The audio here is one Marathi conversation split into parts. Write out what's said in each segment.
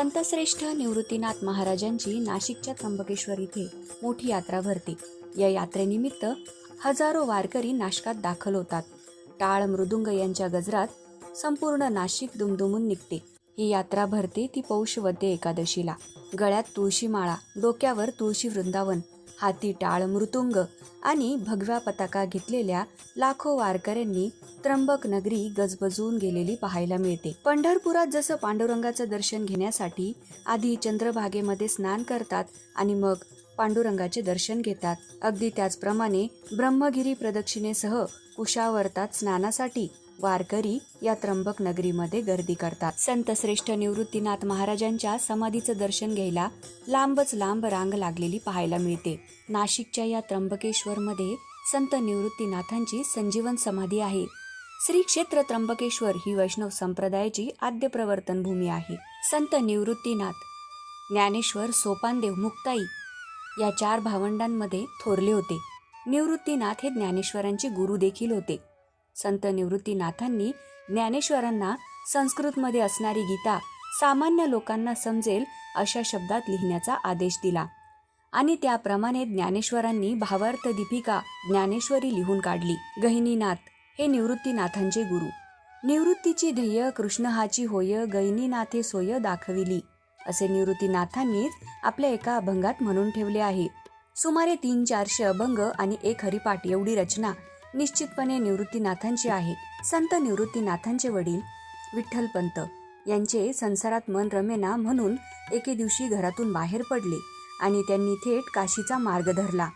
संतश्रेष्ठ निवृत्तीनाथ महाराजांची नाशिकच्या त्र्यंबकेश्वर इथे मोठी यात्रा भरते. या यात्रेनिमित्त हजारो वारकरी नाशकात दाखल होतात. टाळ मृदुंग यांच्या गजरात संपूर्ण नाशिक दुमदुमून निघते. ही यात्रा भरते ती पौष वद्य एकादशीला. गळ्यात तुळशी माळा डोक्यावर तुळशी वृंदावन हाती टाळ मृतुंग आणि भगव्या पताका घेतलेल्या लाखो वारकऱ्यांनी त्र्यंबक नगरी गजबजून गेलेली पाहायला मिळते. पंढरपुरात जसं पांडुरंगाचं दर्शन घेण्यासाठी आधी चंद्रभागेमध्ये स्नान करतात आणि मग पांडुरंगाचे दर्शन घेतात. अगदी त्याचप्रमाणे ब्रह्मगिरी प्रदक्षिणेसह कुशावर्तात स्नानासाठी वारकरी या त्र्यंबक नगरीमध्ये गर्दी करतात. संत श्रेष्ठ निवृत्तीनाथ महाराजांच्या समाधीचं दर्शन घ्यायला लांबच लांब रांग लागलेली पाहायला मिळते. नाशिकच्या या त्र्यंबकेश्वरमध्ये संत निवृत्तीनाथांची संजीवन समाधी आहे. श्री क्षेत्र त्र्यंबकेश्वर ही वैष्णव संप्रदायाची आद्य प्रवर्तन भूमी आहे. संत निवृत्तीनाथ ज्ञानेश्वर सोपानदेव मुक्ताई या चार भावंडांमध्ये थोरले होते. निवृत्तीनाथ हे ज्ञानेश्वरांचे गुरु देखील होते. संत निवृत्तीनाथांनी ज्ञानेश्वरांना संस्कृतमध्ये असणारी गीता सामान्य लोकांना समजेल अशा शब्दात लिहिण्याचा आदेश दिला. आणि त्याप्रमाणे ज्ञानेश्वरांनी भावार्थ दीपिका ज्ञानेश्वरी लिहून काढली. गहिनीनाथ हे निवृत्तीनाथांचे गुरु. निवृत्तीची ध्येय कृष्णहाची होय गहिनीनाथे सोय दाखविली असे निवृत्तीनाथांनीच आपल्या एका अभंगात म्हणून ठेवले आहे. सुमारे तीन चारशे अभंग आणि एक हरिपाठ एवढी रचना निश्चितपणे निवृत्तीनाथांची आहे. संत निवृत्तीनाथांचे वडील विठ्ठलपंत यांचे संसारात मन रमेना म्हणून एके दिवशी घरातून बाहेर पडले आणि त्यांनी थेट काशीचा मार्ग धरला.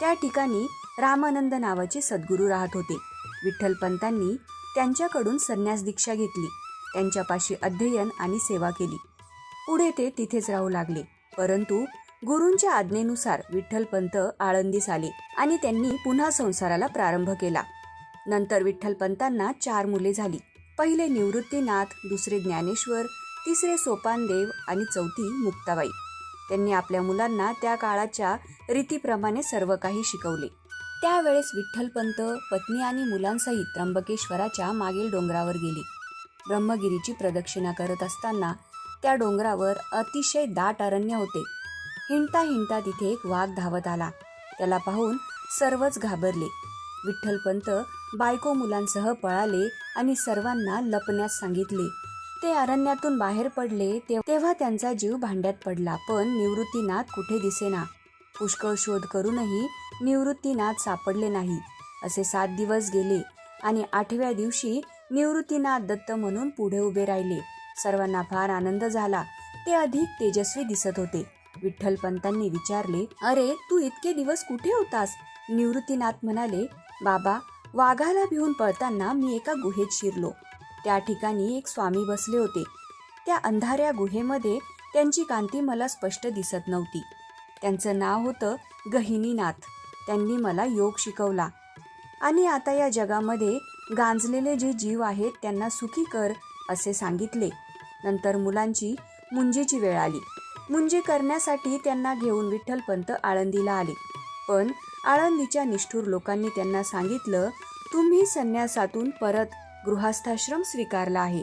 त्या ठिकाणी रामानंद नावाचे सद्गुरू राहत होते. विठ्ठलपंतांनी त्यांच्याकडून संन्यास दीक्षा घेतली. त्यांच्यापाशी अध्ययन आणि सेवा केली. पुढे ते तिथेच राहू लागले. परंतु गुरूंच्या आज्ञेनुसार विठ्ठलपंत आळंदीस आले आणि त्यांनी पुन्हा संसाराला प्रारंभ केला. नंतर विठ्ठलपंतांना चार मुले झाली. पहिले निवृत्तीनाथ दुसरे ज्ञानेश्वर तिसरे सोपानदेव आणि चौथी मुक्ताबाई. त्यांनी आपल्या मुलांना त्या काळाच्या रीतीप्रमाणे सर्व काही शिकवले. त्यावेळेस विठ्ठलपंत पत्नी आणि मुलांसहित त्र्यंबकेश्वराच्या मागील डोंगरावर गेले. ब्रह्मगिरीची प्रदक्षिणा करत असताना त्या डोंगरावर अतिशय दाट अरण्य होते. हिंडता हिंडता तिथे एक वाघ धावत आला. त्याला पाहून सर्वच घाबरले. विठ्ठलपंत बायको मुलांसह पळाले आणि सर्वांना लपण्यास सांगितले. ते अरण्यातून बाहेर पडले तेव्हा त्यांचा जीव भांड्यात पडला पण निवृत्तीनाथ कुठे दिसेना. पुष्कळ शोध करूनही निवृत्तीनाथ सापडले नाही. असे सात दिवस गेले आणि आठव्या दिवशी निवृत्तीनाथ दत्त म्हणून पुढे उभे राहिले. सर्वांना फार आनंद झाला. ते अधिक तेजस्वी दिसत होते. विठ्ठलपंतांनी विचारले अरे तू इतके दिवस कुठे होतास? निवृत्तीनाथ म्हणाले बाबा वाघाला भिवून पळताना मी एका गुहेत शिरलो. त्या ठिकाणी एक स्वामी बसले होते. त्या अंधाऱ्या गुहेमध्ये त्यांची कांती मला स्पष्ट दिसत नव्हती. त्यांचं नाव होतं गहिनीनाथ. त्यांनी मला योग शिकवला. आणि आता या जगामध्ये गांजलेले जे जीव आहेत त्यांना सुखी कर असे सांगितले. नंतर मुलांची मुंजीची वेळ आली. मुंजी करण्यासाठी त्यांना घेऊन विठ्ठलपंत आळंदीला आले. पण आळंदीच्या निष्ठूर लोकांनी त्यांना सांगितलं तुम्ही संन्यासातून परत गृहस्थाश्रम स्वीकारला आहे.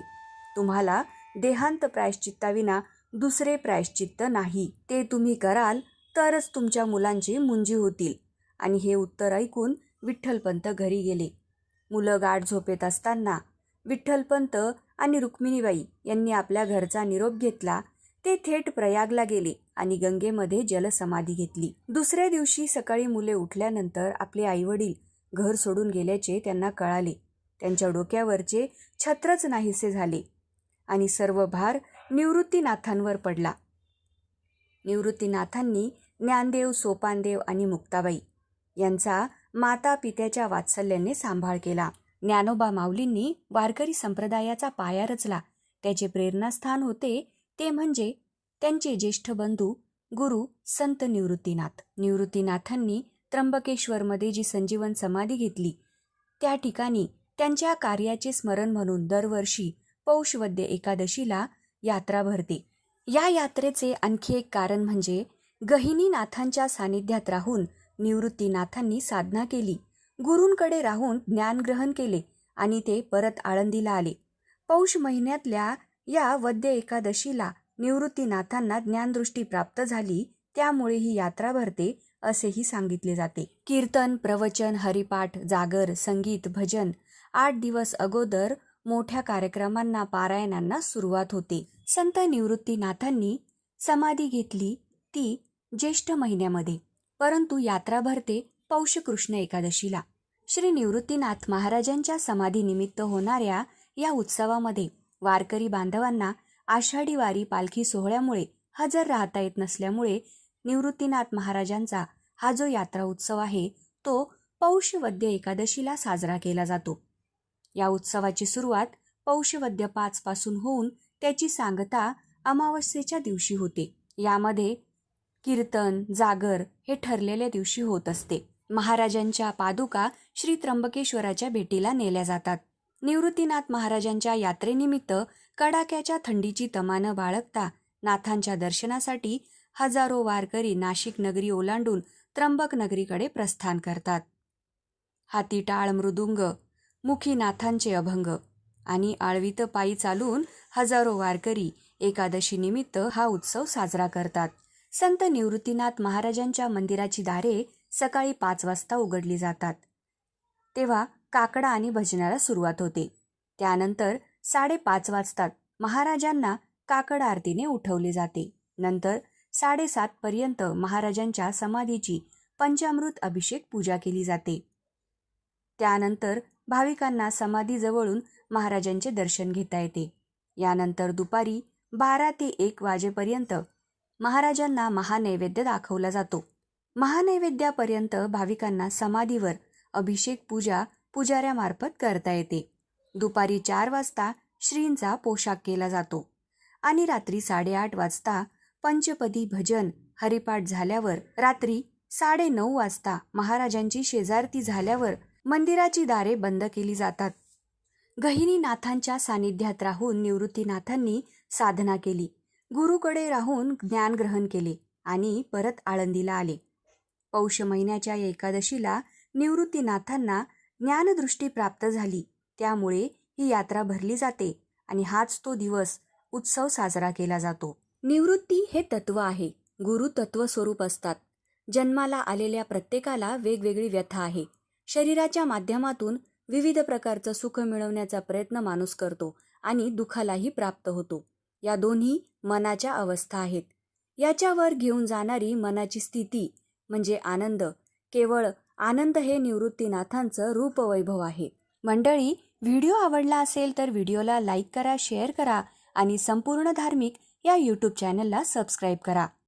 तुम्हाला देहांत प्रायश्चित्ताविना दुसरे प्रायश्चित्त नाही. ते तुम्ही कराल तरच तुमच्या मुलांची मुंजी होतील. आणि हे उत्तर ऐकून विठ्ठलपंत घरी गेले. मुलं गाठ झोपेत असताना विठ्ठलपंत आणि रुक्मिणीबाई यांनी आपल्या घरचा निरोप घेतला ते थेट प्रयागला गेले आणि गंगेमध्ये जलसमाधी घेतली. दुसऱ्या दिवशी सकाळी मुले उठल्यानंतर आपले आईवडील घर सोडून गेल्याचे त्यांना कळाले. त्यांच्या डोक्यावरचे छत्रच नाहीसे झाले आणि सर्व भार निवृत्तीनाथांवर पडला. निवृत्तीनाथांनी ज्ञानदेव सोपानदेव आणि मुक्ताबाई यांचा माता पित्याच्या वात्सल्याने सांभाळ केला. ज्ञानोबा माऊलींनी वारकरी संप्रदायाचा पाया रचला. त्याचे प्रेरणास्थान होते ते म्हणजे त्यांचे ज्येष्ठ बंधू गुरु संत निवृत्तीनाथ. निवृत्तीनाथांनी त्र्यंबकेश्वरमध्ये जी संजीवन समाधी घेतली त्या ठिकाणी त्यांच्या कार्याचे स्मरण म्हणून दरवर्षी पौषवद्य एकादशीला यात्रा भरते. या यात्रेचे आणखी एक कारण म्हणजे गहिनीनाथांच्या सानिध्यात राहून निवृत्तीनाथांनी साधना केली. गुरूंकडे राहून ज्ञानग्रहण केले आणि ते परत आळंदीला आले. पौष महिन्यातल्या या वद्य एकादशीला निवृत्तीनाथांना ज्ञानदृष्टी प्राप्त झाली त्यामुळे ही यात्रा भरते असेही सांगितले जाते. कीर्तन प्रवचन हरिपाठ जागर संगीत भजन आठ दिवस अगोदर मोठ्या कार्यक्रमांना पारायणांना सुरुवात होते. संत निवृत्तीनाथांनी समाधी घेतली ती ज्येष्ठ महिन्यामध्ये परंतु यात्रा भरते पौष कृष्ण एकादशीला. श्री निवृत्तीनाथ महाराजांच्या समाधीनिमित्त होणाऱ्या या उत्सवामध्ये वारकरी बांधवांना आषाढी वारी पालखी सोहळ्यामुळे हजर राहता येत नसल्यामुळे निवृत्तीनाथ महाराजांचा हा जो यात्रा उत्सव आहे तो पौषवद्य एकादशीला साजरा केला जातो. या उत्सवाची सुरुवात पौषवद्य पाचपासून होऊन त्याची सांगता अमावस्येच्या दिवशी होते. यामध्ये कीर्तन जागर हे ठरलेल्या दिवशी होत असते. महाराजांच्या पादुका श्री त्र्यंबकेश्वराच्या भेटीला नेल्या जातात. निवृत्तीनाथ महाराजांच्या यात्रेनिमित्त कडाक्याच्या थंडीची तमानं बाळगता नाथांच्या दर्शनासाठी हजारो वारकरी नाशिक नगरी ओलांडून त्र्यंबक नगरीकडे प्रस्थान करतात. हाती टाळ मृदुंग मुखी नाथांचे अभंग आणि आळवीत पायी चालून हजारो वारकरी एकादशी निमित्त हा उत्सव साजरा करतात. संत निवृत्तीनाथ महाराजांच्या मंदिराची दारे सकाळी पाच वाजता उघडली जातात. तेव्हा काकडा आणि भजनाला सुरुवात होते. त्यानंतर साडेपाच वाजतात. महाराजांना काकड आरतीने उठवले जाते. नंतर साडेसात पर्यंत महाराजांच्या समाधीची पंचामृत अभिषेक पूजा केली जाते. त्यानंतर भाविकांना समाधीजवळून महाराजांचे दर्शन घेता येते. यानंतर दुपारी बारा ते एक वाजेपर्यंत महाराजांना महानैवेद्य दाखवला जातो. महानैवेद्यापर्यंत भाविकांना समाधीवर अभिषेक पूजा पुजाऱ्यामार्फत करता येते. दुपारी चार वाजता श्रींचा पोशाख केला जातो आणि रात्री साडेआठ वाजता पंचपदी भजन हरिपाठ झाल्यावर रात्री साडे नऊ वाजता महाराजांची शेजारती झाल्यावर मंदिराची दारे बंद केली जातात. गहिनीनाथांच्या सानिध्यात राहून निवृत्तीनाथांनी साधना केली. गुरुकडे राहून ज्ञान ग्रहण केले आणि परत आळंदीला आले. पौष महिन्याच्या एकादशीला निवृत्तीनाथांना ज्ञानदृष्टी प्राप्त झाली. त्यामुळे ही यात्रा भरली जाते आणि हाच तो दिवस उत्सव साजरा केला जातो. निवृत्ती हे तत्व आहे. गुरु तत्व स्वरूप असतात. जन्माला आलेल्या प्रत्येकाला वेगवेगळी व्यथा आहे. शरीराच्या माध्यमातून विविध प्रकारचं सुख मिळवण्याचा प्रयत्न माणूस करतो आणि दुःखालाही प्राप्त होतो. या दोन्ही मनाच्या अवस्था आहेत. याच्यावर घेऊन जाणारी मनाची स्थिती म्हणजे आनंद केवळ आनंद हे निवृत्तीनाथांचं रूपवैभव आहे. मंडळी व्हिडिओ आवडला असेल तर व्हिडिओला लाईक करा शेअर करा आणि संपूर्ण धार्मिक या यूट्यूब चॅनलला सबस्क्राईब करा.